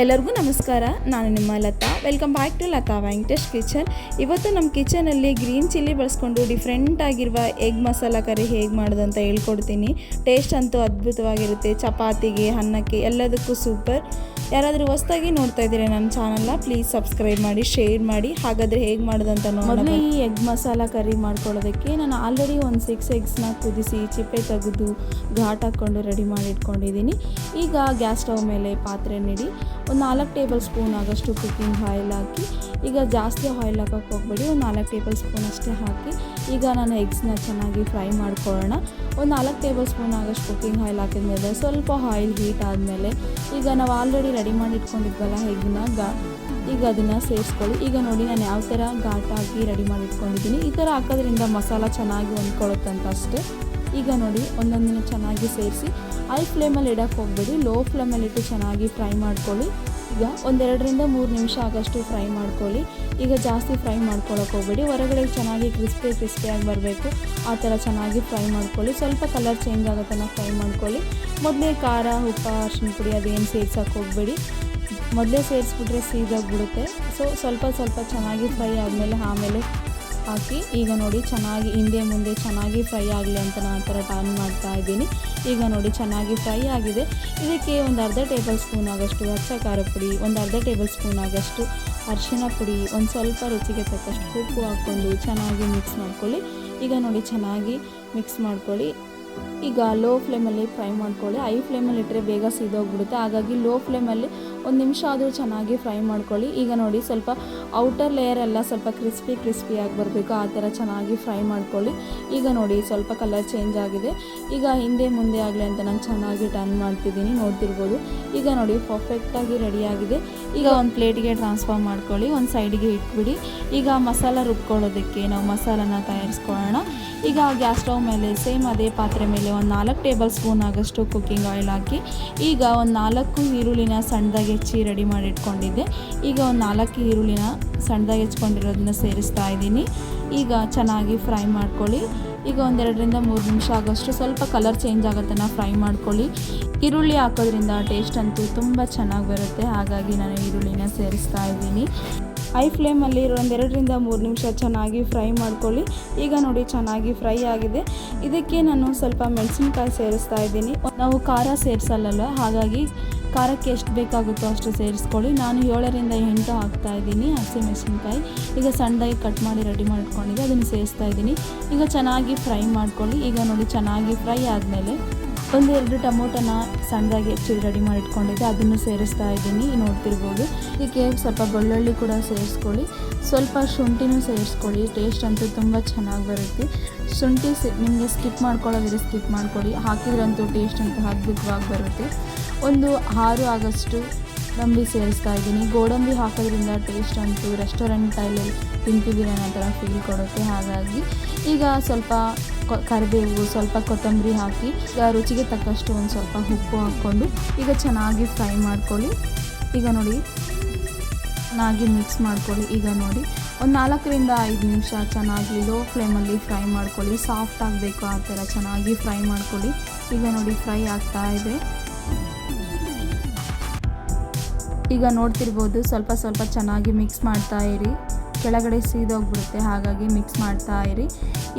ಎಲ್ಲರಿಗೂ ನಮಸ್ಕಾರ, ನಾನು ನಿಮ್ಮ Lata. Welcome back to Lata Venkatesh kitchen. ಇವತ್ತು ನಮ್ಮ ಕಿಚನಲ್ಲಿ ಗ್ರೀನ್ ಚಿಲ್ಲಿ ಬಳಸ್ಕೊಂಡು ಡಿಫ್ರೆಂಟ್ ಆಗಿರುವ ಎಗ್ ಮಸಾಲ ಕರಿ ಹೇಗೆ ಮಾಡೋದು ಅಂತ ಹೇಳ್ಕೊಡ್ತೀನಿ. ಟೇಸ್ಟ್ ಅಂತೂ ಅದ್ಭುತವಾಗಿರುತ್ತೆ. ಚಪಾತಿಗೆ, ಅನ್ನಕ್ಕೆ ಎಲ್ಲದಕ್ಕೂ ಸೂಪರ್ ಯಾರಾದರೂ ಹೊಸ್ದಾಗಿ ನೋಡ್ತಾ ಇದ್ದೀರಾ ನನ್ನ ಚಾನಲ್ನ ಪ್ಲೀಸ್ ಸಬ್ಸ್ಕ್ರೈಬ್ ಮಾಡಿ ಶೇರ್ ಮಾಡಿ. ಹಾಗಾದರೆ ಹೇಗೆ ಮಾಡೋದಂತ ನೋಡಿ ಮೊದಲು ಈ ಎಗ್ ಮಸಾಲ ಕರಿ ಮಾಡ್ಕೊಳ್ಳೋದಕ್ಕೆ ನಾನು ಆಲ್ರೆಡಿ ಒಂದು ಸಿಕ್ಸ್ ಎಗ್ಸ್ನ ಕುದಿಸಿ ಚಿಪ್ಪೆ ತೆಗೆದು ಘಾಟ್ ಹಾಕ್ಕೊಂಡು ರೆಡಿ ಮಾಡಿ ಇಟ್ಕೊಂಡಿದ್ದೀನಿ. ಈಗ ಗ್ಯಾಸ್ ಸ್ಟವ್ ಮೇಲೆ ಪಾತ್ರೆ ನೀಡಿ ಒಂದು ನಾಲ್ಕು ಟೇಬಲ್ ಸ್ಪೂನ್ ಆಗೋಷ್ಟು ಕುಕ್ಕಿಂಗ್ ಆಯಿಲ್ ಹಾಕಿ ಈಗ ಜಾಸ್ತಿ ಆಯಿಲ್ ಹಾಕೋಕ್ಕೆ ಹೋಗ್ಬೇಡಿ ಒಂದು ನಾಲ್ಕು ಟೇಬಲ್ ಸ್ಪೂನ್ ಅಷ್ಟೇ ಹಾಕಿ ಈಗ ನಾನು ಎಗ್ಸ್ನ ಚೆನ್ನಾಗಿ ಫ್ರೈ ಮಾಡ್ಕೊಳ್ಳೋಣ. ಒಂದು ನಾಲ್ಕು ಟೇಬಲ್ ಸ್ಪೂನ್ ಆಗೋಷ್ಟು ಕುಕ್ಕಿಂಗ್ ಆಯಿಲ್ ಹಾಕಿದ್ಮೇಲೆ ಸ್ವಲ್ಪ ಆಯಿಲ್ ಹೀಟ್ ಆದಮೇಲೆ ಈಗ ನಾವು ಆಲ್ರೆಡಿ ರೆಡಿ ಮಾಡಿ ಇಟ್ಕೊಂಡಿದ್ವಲ್ಲ ಎಗ್ನ ಗಾ, ಈಗ ಅದನ್ನು ಸೇರಿಸ್ಕೊಳ್ಳಿ. ಈಗ ನೋಡಿ ನಾನು ಯಾವ ಥರ ಘಾಟ್ ಹಾಕಿ ರೆಡಿ ಮಾಡಿ ಇಟ್ಕೊಂಡಿದ್ದೀನಿ. ಈ ಥರ ಹಾಕೋದ್ರಿಂದ ಮಸಾಲ ಚೆನ್ನಾಗಿ ಹೊಂದ್ಕೊಳ್ಳುತ್ತಂತ ಅಷ್ಟೇ ಈಗ ನೋಡಿ ಒಂದೊಂದನ್ನು ಚೆನ್ನಾಗಿ ಸೇರಿಸಿ. ಹೈ ಫ್ಲೇಮಲ್ಲಿ ಇಡೋಕ್ಕೆ ಹೋಗ್ಬೇಡಿ. ಲೋ ಫ್ಲೇಮಲ್ಲಿಟ್ಟು ಚೆನ್ನಾಗಿ ಫ್ರೈ ಮಾಡ್ಕೊಳ್ಳಿ. ಈಗ ಒಂದೆರಡರಿಂದ ಮೂರು ನಿಮಿಷ ಆಗಷ್ಟು ಫ್ರೈ ಮಾಡ್ಕೊಳ್ಳಿ. ಈಗ ಜಾಸ್ತಿ ಫ್ರೈ ಮಾಡ್ಕೊಳ್ಳೋಕೆ ಹೋಗ್ಬೇಡಿ. ಹೊರಗಡೆ ಚೆನ್ನಾಗಿ ಕ್ರಿಸ್ಪಿ ಕ್ರಿಸ್ಪಿಯಾಗಿ ಬರಬೇಕು. ಆ ಥರ ಚೆನ್ನಾಗಿ ಫ್ರೈ ಮಾಡ್ಕೊಳ್ಳಿ. ಸ್ವಲ್ಪ ಕಲರ್ ಚೇಂಜ್ ಆಗೋ ಫ್ರೈ ಮಾಡ್ಕೊಳ್ಳಿ. ಮೊದಲೇ ಖಾರ, ಉಪ್ಪು ಅರ್ಶಿನ ಪುಡಿ ಅದೇನು ಸೇರ್ಸೋಕೆ ಹೋಗ್ಬೇಡಿ. ಮೊದಲೇ ಸೇರಿಸ್ಬಿಟ್ರೆ ಸೀದಾಗಿಬಿಡುತ್ತೆ. ಸೊ ಸ್ವಲ್ಪ ಸ್ವಲ್ಪ ಚೆನ್ನಾಗಿ ಫ್ರೈ ಆದಮೇಲೆ ಆಮೇಲೆ ಹಾಕಿ, ಈಗ ನೋಡಿ ಚೆನ್ನಾಗಿ ಹಿಂದೆ ಮುಂದೆ ಚೆನ್ನಾಗಿ ಫ್ರೈ ಆಗಲಿ ಅಂತ ನಾನು ಆ ಥರ ಟರ್ನ್ ಮಾಡ್ತಾ ಇದ್ದೀನಿ. ಈಗ ನೋಡಿ ಚೆನ್ನಾಗಿ ಫ್ರೈ ಆಗಿದೆ. ಇದಕ್ಕೆ ಒಂದು ಅರ್ಧ ಟೇಬಲ್ ಸ್ಪೂನ್ ಆಗೋಷ್ಟು ಅಚ್ಚ ಖಾರ ಪುಡಿ, ಒಂದು ಅರ್ಧ ಟೇಬಲ್ ಸ್ಪೂನ್ ಆಗೋಷ್ಟು ಅರಿಶಿನ ಪುಡಿ, ಒಂದು ಸ್ವಲ್ಪ ರುಚಿಗೆ ತಕ್ಕಷ್ಟು ಉಪ್ಪು ಹಾಕ್ಕೊಂಡು ಚೆನ್ನಾಗಿ ಮಿಕ್ಸ್ ಮಾಡ್ಕೊಳ್ಳಿ. ಈಗ ನೋಡಿ ಚೆನ್ನಾಗಿ ಮಿಕ್ಸ್ ಮಾಡ್ಕೊಳ್ಳಿ. ಈಗ ಲೋ ಫ್ಲೇಮಲ್ಲಿ ಫ್ರೈ ಮಾಡ್ಕೊಳ್ಳಿ. ಐ ಫ್ಲೇಮಲ್ಲಿ ಇಟ್ಟರೆ ಬೇಗ ಸೀದೋಗ್ಬಿಡುತ್ತೆ. ಹಾಗಾಗಿ ಲೋ ಫ್ಲೇಮಲ್ಲಿ ಒಂದು ನಿಮಿಷ ಆದರೂ ಚೆನ್ನಾಗಿ ಫ್ರೈ ಮಾಡ್ಕೊಳ್ಳಿ. ಈಗ ನೋಡಿ ಸ್ವಲ್ಪ ಔಟರ್ ಲೇಯರ್ ಎಲ್ಲ ಸ್ವಲ್ಪ ಕ್ರಿಸ್ಪಿ ಕ್ರಿಸ್ಪಿಯಾಗಿ ಬರಬೇಕು. ಆ ಥರ ಚೆನ್ನಾಗಿ ಫ್ರೈ ಮಾಡ್ಕೊಳ್ಳಿ. ಈಗ ನೋಡಿ ಸ್ವಲ್ಪ ಕಲರ್ ಚೇಂಜ್ ಆಗಿದೆ. ಈಗ ಹಿಂದೆ ಮುಂದೆ ಆಗಲಿ ಅಂತ ನಾನು ಚೆನ್ನಾಗಿ ಟರ್ನ್ ಮಾಡ್ತಿದ್ದೀನಿ. ನೋಡ್ತಿರ್ಬೋದು. ಈಗ ನೋಡಿ ಪರ್ಫೆಕ್ಟಾಗಿ ರೆಡಿಯಾಗಿದೆ ಈಗ ಒಂದು ಪ್ಲೇಟಿಗೆ ಟ್ರಾನ್ಸ್ಫರ್ ಮಾಡ್ಕೊಳ್ಳಿ. ಒಂದು ಸೈಡಿಗೆ ಇಟ್ಬಿಡಿ. ಈಗ ಮಸಾಲ ರುಬ್ಕೊಳ್ಳೋದಕ್ಕೆ ನಾವು ಮಸಾಲನ ತಯಾರಿಸ್ಕೊಳ್ಳೋಣ. ಈಗ ಗ್ಯಾಸ್ ಸ್ಟವ್ ಮೇಲೆ ಸೇಮ್ ಅದೇ ಪಾತ್ರೆ ಮೇಲೆ ಒಂದು ನಾಲ್ಕು ಟೇಬಲ್ ಸ್ಪೂನ್ ಆಗೋಷ್ಟು ಕುಕ್ಕಿಂಗ್ ಆಯಿಲ್ ಹಾಕಿ. ಈಗ ಒಂದು ನಾಲ್ಕು ಈರುಳ್ಳಿನ ಸಣ್ಣದಾಗಿ ಹೆಚ್ಚಿ ರೆಡಿ ಮಾಡಿ ಇಟ್ಕೊಂಡಿದ್ದೆ. ಈಗ ಒಂದು ನಾಲ್ಕು ಈರುಳ್ಳಿನ ಸಣ್ಣದಾಗಿ ಹೆಚ್ಕೊಂಡಿರೋದನ್ನ ಸೇರಿಸ್ತಾ ಇದ್ದೀನಿ. ಈಗ ಚೆನ್ನಾಗಿ ಫ್ರೈ ಮಾಡ್ಕೊಳ್ಳಿ. ಈಗ ಒಂದೆರಡರಿಂದ ಮೂರು ನಿಮಿಷ ಆಗೋಷ್ಟು ಸ್ವಲ್ಪ ಕಲರ್ ಚೇಂಜ್ ಆಗೋತನ ಫ್ರೈ ಮಾಡ್ಕೊಳ್ಳಿ. ಈರುಳ್ಳಿ ಹಾಕೋದ್ರಿಂದ ಟೇಸ್ಟ್ ಅಂತೂ ತುಂಬ ಚೆನ್ನಾಗಿ ಬರುತ್ತೆ. ಹಾಗಾಗಿ ನಾನು ಈರುಳ್ಳಿನ ಸೇರಿಸ್ತಾ ಇದ್ದೀನಿ. ಐ ಫ್ಲೇಮಲ್ಲಿ ಒಂದೆರಡರಿಂದ ಮೂರು ನಿಮಿಷ ಚೆನ್ನಾಗಿ ಫ್ರೈ ಮಾಡ್ಕೊಳ್ಳಿ. ಈಗ ನೋಡಿ ಚೆನ್ನಾಗಿ ಫ್ರೈ ಆಗಿದೆ. ಇದಕ್ಕೆ ನಾನು ಸ್ವಲ್ಪ ಮೆಣಸಿನ್ಕಾಯಿ ಸೇರಿಸ್ತಾ ಇದ್ದೀನಿ. ನಾವು ಖಾರ ಸೇರಿಸಲ್ಲ ಹಾಗಾಗಿ ಖಾರಕ್ಕೆ ಎಷ್ಟು ಬೇಕಾಗುತ್ತೋ ಅಷ್ಟು ಸೇರಿಸ್ಕೊಳ್ಳಿ. ನಾನು ಏಳರಿಂದ ಎಂಟು ಹಾಕ್ತಾ ಇದ್ದೀನಿ ಹಸಿಮೆಣಸಿನ್ಕಾಯಿ ಈಗ ಸಣ್ಣದಾಗಿ ಕಟ್ ಮಾಡಿ ರೆಡಿ ಮಾಡ್ಕೊಂಡಿದ್ದೆ, ಅದನ್ನು ಸೇರಿಸ್ತಾ ಇದ್ದೀನಿ. ಈಗ ಚೆನ್ನಾಗಿ ಫ್ರೈ ಮಾಡ್ಕೊಳ್ಳಿ. ಈಗ ನೋಡಿ, ಚೆನ್ನಾಗಿ ಫ್ರೈ ಆದಮೇಲೆ ಒಂದು ಎರಡು ಟೊಮೊಟೊನ ಸಣ್ಣದಾಗಿ ಹೆಚ್ಚಿ ರೆಡಿ ಮಾಡಿ ಇಟ್ಕೊಂಡಿದ್ದೆ ಅದನ್ನು ಸೇರಿಸ್ತಾ ಇದ್ದೀನಿ. ನೋಡ್ತಿರ್ಬೋದು ಇದಕ್ಕೆ ಸ್ವಲ್ಪ ಬೆಳ್ಳುಳ್ಳಿ ಕೂಡ ಸೇರಿಸ್ಕೊಳ್ಳಿ. ಸ್ವಲ್ಪ ಶುಂಠಿನೂ ಸೇರಿಸ್ಕೊಳ್ಳಿ ಟೇಸ್ಟ್ ಅಂತೂ ತುಂಬ ಚೆನ್ನಾಗಿ ಬರುತ್ತೆ. ಶುಂಠಿ ನಿಮಗೆ ಸ್ಕಿಪ್ ಮಾಡ್ಕೊಳ್ಳೋದಿದ್ರೆ ಸ್ಕಿಪ್ ಮಾಡ್ಕೊಳ್ಳಿ. ಹಾಕಿದ್ರಂತೂ ಟೇಸ್ಟ್ ಅಂತೂ ಅದ್ಭುತವಾಗಿ ಬರುತ್ತೆ. ಒಂದು ಆರು ಆಗಸ್ಟು ಗೋಡಂಬಿ ಸೇರಿಸ್ತಾ ಇದ್ದೀನಿ. ಗೋಡಂಬಿ ಹಾಕೋದ್ರಿಂದ ಟೇಸ್ಟ್ ಅಂತೂ ರೆಸ್ಟೋರೆಂಟ್ ಅಲ್ಲಿ ತಿಂತಿದ್ದೀನಿ ಅನ್ನೋ ಥರ ಫೀಲ್ ಕೊಡುತ್ತೆ. ಹಾಗಾಗಿ ಈಗ ಸ್ವಲ್ಪ ಕರಿಬೇವು, ಸ್ವಲ್ಪ ಕೊತ್ತಂಬರಿ ಹಾಕಿ ಈಗ ರುಚಿಗೆ ತಕ್ಕಷ್ಟು ಒಂದು ಸ್ವಲ್ಪ ಉಪ್ಪು ಹಾಕ್ಕೊಂಡು ಈಗ ಚೆನ್ನಾಗಿ ಫ್ರೈ ಮಾಡ್ಕೊಳ್ಳಿ. ಈಗ ನೋಡಿ, ಚೆನ್ನಾಗಿ ಮಿಕ್ಸ್ ಮಾಡ್ಕೊಳ್ಳಿ. ಈಗ ನೋಡಿ, ಒಂದು ನಾಲ್ಕರಿಂದ ಐದು ನಿಮಿಷ ಚೆನ್ನಾಗಿ ಲೋ ಫ್ಲೇಮಲ್ಲಿ ಫ್ರೈ ಮಾಡ್ಕೊಳ್ಳಿ. ಸಾಫ್ಟ್ ಆಗಬೇಕು ಆ ಥರ ಚೆನ್ನಾಗಿ ಫ್ರೈ ಮಾಡ್ಕೊಳ್ಳಿ. ಈಗ ನೋಡಿ ಫ್ರೈ ಆಗ್ತಾ ಇದೆ. ಈಗ ನೋಡ್ತಿರ್ಬೋದು ಸ್ವಲ್ಪ ಸ್ವಲ್ಪ ಚೆನ್ನಾಗಿ ಮಿಕ್ಸ್ ಮಾಡ್ತಾ ಇರಿ. ಕೆಳಗಡೆ ಸೀದೋಗ್ಬಿಡುತ್ತೆ, ಹಾಗಾಗಿ ಮಿಕ್ಸ್ ಮಾಡ್ತಾ ಇರಿ.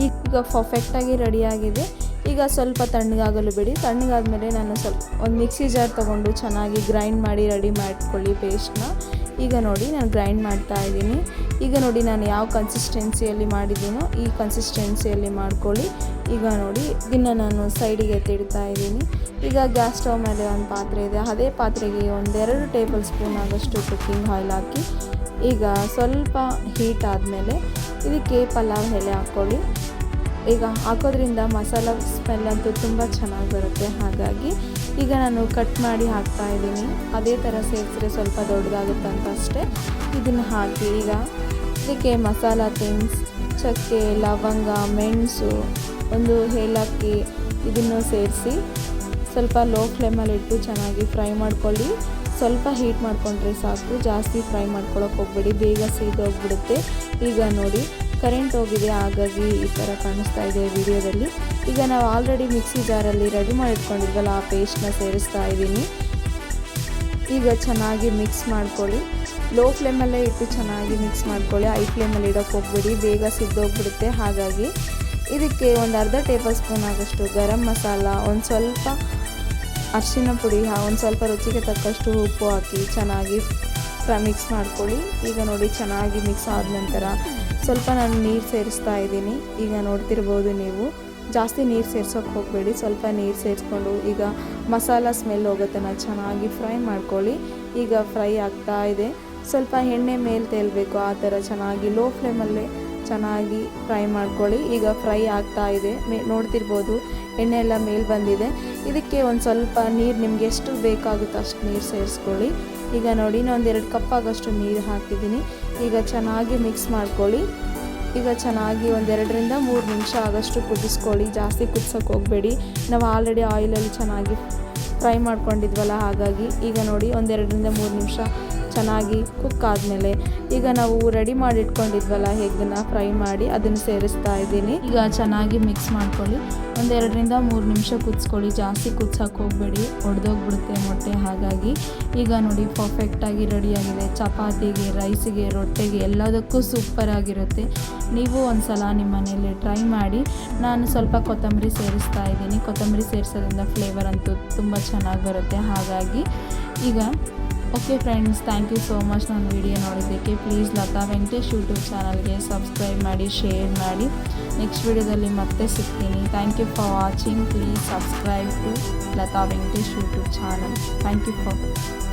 ಈಗ ಪರ್ಫೆಕ್ಟಾಗಿ ರೆಡಿಯಾಗಿದೆ ಈಗ ಸ್ವಲ್ಪ ತಣ್ಣಗಾಗಲು ಬಿಡಿ. ತಣ್ಣಗಾದ್ಮೇಲೆ ನಾನು ಸ್ವಲ್ಪ ಒಂದು ಮಿಕ್ಸಿ ಜಾರ್ ತೊಗೊಂಡು ಚೆನ್ನಾಗಿ ಗ್ರೈಂಡ್ ಮಾಡಿ ರೆಡಿ ಮಾಡ್ಕೊಳ್ಳಿ ಪೇಸ್ಟ್ನ ಈಗ ನೋಡಿ ನಾನು ಗ್ರೈಂಡ್ ಮಾಡ್ತಾ ಇದ್ದೀನಿ. ಈಗ ನೋಡಿ ನಾನು ಯಾವ ಕನ್ಸಿಸ್ಟೆನ್ಸಿಯಲ್ಲಿ ಮಾಡಿದ್ದೀನೋ ಈ ಕನ್ಸಿಸ್ಟೆನ್ಸಿಯಲ್ಲಿ ಮಾಡ್ಕೊಳ್ಳಿ. ಈಗ ನೋಡಿ ಇದನ್ನು ನಾನು ಸೈಡಿಗೆ ತಿಡ್ತಾ ಇದ್ದೀನಿ. ಈಗ ಗ್ಯಾಸ್ ಸ್ಟವ್ ಮೇಲೆ ಒಂದು ಪಾತ್ರೆ ಇದೆ. ಅದೇ ಪಾತ್ರೆಗೆ ಒಂದೆರಡು ಟೇಬಲ್ ಸ್ಪೂನ್ ಆಗೋಷ್ಟು ಕುಕ್ಕಿಂಗ್ ಆಯಿಲ್ ಹಾಕಿ, ಈಗ ಸ್ವಲ್ಪ ಹೀಟ್ ಆದಮೇಲೆ ಇದಕ್ಕೆ ಪಲಾವ್ ಎಲೆ ಹಾಕ್ಕೊಳ್ಳಿ. ಈಗ ಹಾಕೋದ್ರಿಂದ ಮಸಾಲ ಸ್ಮೆಲ್ ಅಂತೂ ತುಂಬ ಚೆನ್ನಾಗಿ ಬರುತ್ತೆ. ಹಾಗಾಗಿ ಈಗ ನಾನು ಕಟ್ ಮಾಡಿ ಹಾಕ್ತಾ ಇದ್ದೀನಿ. ಅದೇ ಥರ ಸೇರಿಸಿದ್ರೆ ಸ್ವಲ್ಪ ದೊಡ್ಡದಾಗುತ್ತೆ ಅಂತ ಅಷ್ಟೇ. ಇದನ್ನು ಹಾಕಿ ಈಗ ಅದಕ್ಕೆ ಮಸಾಲ ಥಿಂಗ್ಸ್ ಚಕ್ಕೆ, ಲವಂಗ, ಮೆಣಸು ಒಂದು ಏಲಕ್ಕಿ ಇದನ್ನು ಸೇರಿಸಿ ಸ್ವಲ್ಪ ಲೋ ಫ್ಲೇಮಲ್ಲಿ ಇಟ್ಟು ಚೆನ್ನಾಗಿ ಫ್ರೈ ಮಾಡ್ಕೊಳ್ಳಿ. ಸ್ವಲ್ಪ ಹೀಟ್ ಮಾಡ್ಕೊಂಡ್ರೆ ಸಾಕು. ಜಾಸ್ತಿ ಫ್ರೈ ಮಾಡ್ಕೊಳಕ್ಕೆ ಹೋಗ್ಬೇಡಿ. ಬೇಗ ಸೀದೋಗ್ಬಿಡುತ್ತೆ. ಈಗ ನೋಡಿ. ಕರೆಂಟ್ ಹೋಗಿದೆ, ಹಾಗಾಗಿ ಈ ಥರ ಕಾಣಿಸ್ತಾ ಇದೆ ವಿಡಿಯೋದಲ್ಲಿ. ಈಗ ನಾವು ಆಲ್ರೆಡಿ ಮಿಕ್ಸಿ ಜಾರಲ್ಲಿ ರೆಡಿ ಮಾಡಿಟ್ಕೊಂಡಿದ್ವಲ್ಲ, ಆ ಪೇಸ್ಟ್ನ ಸೇರಿಸ್ತಾ ಇದ್ದೀನಿ. ಈಗ ಚೆನ್ನಾಗಿ ಮಿಕ್ಸ್ ಮಾಡ್ಕೊಳ್ಳಿ. ಲೋ ಫ್ಲೇಮಲ್ಲೇ ಇಟ್ಟು ಚೆನ್ನಾಗಿ ಮಿಕ್ಸ್ ಮಾಡ್ಕೊಳ್ಳಿ. ಹೈ ಫ್ಲೇಮಲ್ಲಿ ಇಡೋಕ್ಕೆ ಹೋಗ್ಬಿಡಿ. ಬೇಗ ಸಿದ್ದೋಗ್ಬಿಡುತ್ತೆ ಹಾಗಾಗಿ ಇದಕ್ಕೆ ಒಂದು ಅರ್ಧ ಟೇಬಲ್ ಸ್ಪೂನ್ ಆಗೋಷ್ಟು ಗರಂ ಮಸಾಲ, ಒಂದು ಸ್ವಲ್ಪ ಅರಿಶಿನ ಪುಡಿ ಒಂದು ಸ್ವಲ್ಪ ರುಚಿಗೆ ತಕ್ಕಷ್ಟು ಉಪ್ಪು ಹಾಕಿ ಚೆನ್ನಾಗಿ ಮಿಕ್ಸ್ ಮಾಡ್ಕೊಳ್ಳಿ. ಈಗ ನೋಡಿ ಚೆನ್ನಾಗಿ ಮಿಕ್ಸ್ ಆದ ನಂತರ ಸ್ವಲ್ಪ ನಾನು ನೀರು ಸೇರಿಸ್ತಾ ಇದ್ದೀನಿ. ಈಗ ನೋಡ್ತಿರ್ಬೋದು ನೀವು, ಜಾಸ್ತಿ ನೀರು ಸೇರ್ಸೋಕೆ ಹೋಗಬೇಡಿ. ಸ್ವಲ್ಪ ನೀರು ಸೇರಿಸ್ಕೊಂಡು ಈಗ ಮಸಾಲ ಸ್ಮೆಲ್ ಹೋಗೋತನ ಚೆನ್ನಾಗಿ ಫ್ರೈ ಮಾಡ್ಕೊಳ್ಳಿ. ಈಗ ಫ್ರೈ ಆಗ್ತಾ ಇದೆ. ಸ್ವಲ್ಪ ಎಣ್ಣೆ ಮೇಲೆ ತೇಲ್ಬೇಕು. ಆ ಥರ ಚೆನ್ನಾಗಿ ಲೋ ಫ್ಲೇಮಲ್ಲೇ ಚೆನ್ನಾಗಿ ಫ್ರೈ ಮಾಡ್ಕೊಳ್ಳಿ. ಈಗ ಫ್ರೈ ಆಗ್ತಾ ಇದೆ. ಮೇ, ನೋಡ್ತಿರ್ಬೋದು, ಎಣ್ಣೆ ಎಲ್ಲ ಮೇಲೆ ಬಂದಿದೆ. ಇದಕ್ಕೆ ಒಂದು ಸ್ವಲ್ಪ ನೀರು ನಿಮಗೆ ಎಷ್ಟು ಬೇಕಾಗುತ್ತೋ ಅಷ್ಟು ನೀರು ಸೇರಿಸ್ಕೊಳ್ಳಿ. ಈಗ ನೋಡಿ, ಇನ್ನೊಂದು ಎರಡು ಕಪ್ ಆಗೋಷ್ಟು ನೀರು ಹಾಕಿದ್ದೀನಿ. ಈಗ ಚೆನ್ನಾಗಿ ಮಿಕ್ಸ್ ಮಾಡ್ಕೊಳ್ಳಿ. ಈಗ ಚೆನ್ನಾಗಿ ಒಂದೆರಡರಿಂದ ಮೂರು ನಿಮಿಷ ಆಗೋಷ್ಟು ಕುದಿಸ್ಕೊಳ್ಳಿ. ಜಾಸ್ತಿ ಕುದಿಸೋಕೆ ಹೋಗಬೇಡಿ. ನಾವು ಆಲ್ರೆಡಿ ಆಯಿಲಲ್ಲಿ ಚೆನ್ನಾಗಿ ಫ್ರೈ ಮಾಡ್ಕೊಂಡಿದ್ವಲ್ಲ, ಹಾಗಾಗಿ ಈಗ ನೋಡಿ ಒಂದೆರಡರಿಂದ ಮೂರು ನಿಮಿಷ ಚೆನ್ನಾಗಿ ಕುಕ್ ಆದಮೇಲೆ ಈಗ ನಾವು ರೆಡಿ ಮಾಡಿ ಇಟ್ಕೊಂಡಿದ್ವಲ್ಲ ಹೆಗ್ನ ಫ್ರೈ ಮಾಡಿ ಅದನ್ನು ಸೇರಿಸ್ತಾ ಇದ್ದೀನಿ. ಈಗ ಚೆನ್ನಾಗಿ ಮಿಕ್ಸ್ ಮಾಡ್ಕೊಳ್ಳಿ. ಒಂದೆರಡರಿಂದ ಮೂರು ನಿಮಿಷ ಕುದಿಸ್ಕೊಳ್ಳಿ. ಜಾಸ್ತಿ ಕುದ್ಸೋಕೆ ಹೋಗಬೇಡಿ. ಒಡೆದೋಗ್ಬಿಡುತ್ತೆ ಮೊಟ್ಟೆ ಹಾಗಾಗಿ. ಈಗ ನೋಡಿ ಪರ್ಫೆಕ್ಟಾಗಿ ರೆಡಿಯಾಗಿದೆ ಚಪಾತಿಗೆ ರೈಸಿಗೆ ರೊಟ್ಟೆಗೆ ಎಲ್ಲದಕ್ಕೂ ಸೂಪರಾಗಿರುತ್ತೆ ನೀವು ಒಂದು ಸಲ ನಿಮ್ಮ ಮನೆಯಲ್ಲಿ ಟ್ರೈ ಮಾಡಿ. ನಾನು ಸ್ವಲ್ಪ ಕೊತ್ತಂಬರಿ ಸೇರಿಸ್ತಾ ಇದ್ದೀನಿ. ಕೊತ್ತಂಬರಿ ಸೇರಿಸೋದ್ರಿಂದ ಫ್ಲೇವರ್ ಅಂತೂ ತುಂಬ ಚೆನ್ನಾಗಿ ಬರುತ್ತೆ. ಹಾಗಾಗಿ ಈಗ okay friends thank you so much ನನ್ನ ವಿಡಿಯೋ ನೋಡಿದ್ದಕ್ಕೆ ಪ್ಲೀಸ್ ಲತಾ ವೆಂಕಟೇಶ್ ಯೂಟ್ಯೂಬ್ ಚಾನಲ್ಗೆ ಸಬ್ಸ್ಕ್ರೈಬ್ ಮಾಡಿ ಶೇರ್ ಮಾಡಿ ನೆಕ್ಸ್ಟ್ ವಿಡಿಯೋದಲ್ಲಿ ಮತ್ತೆ ಸಿಗ್ತೀನಿ thank you for watching please subscribe to Lata Venkatesh YouTube channel thank you for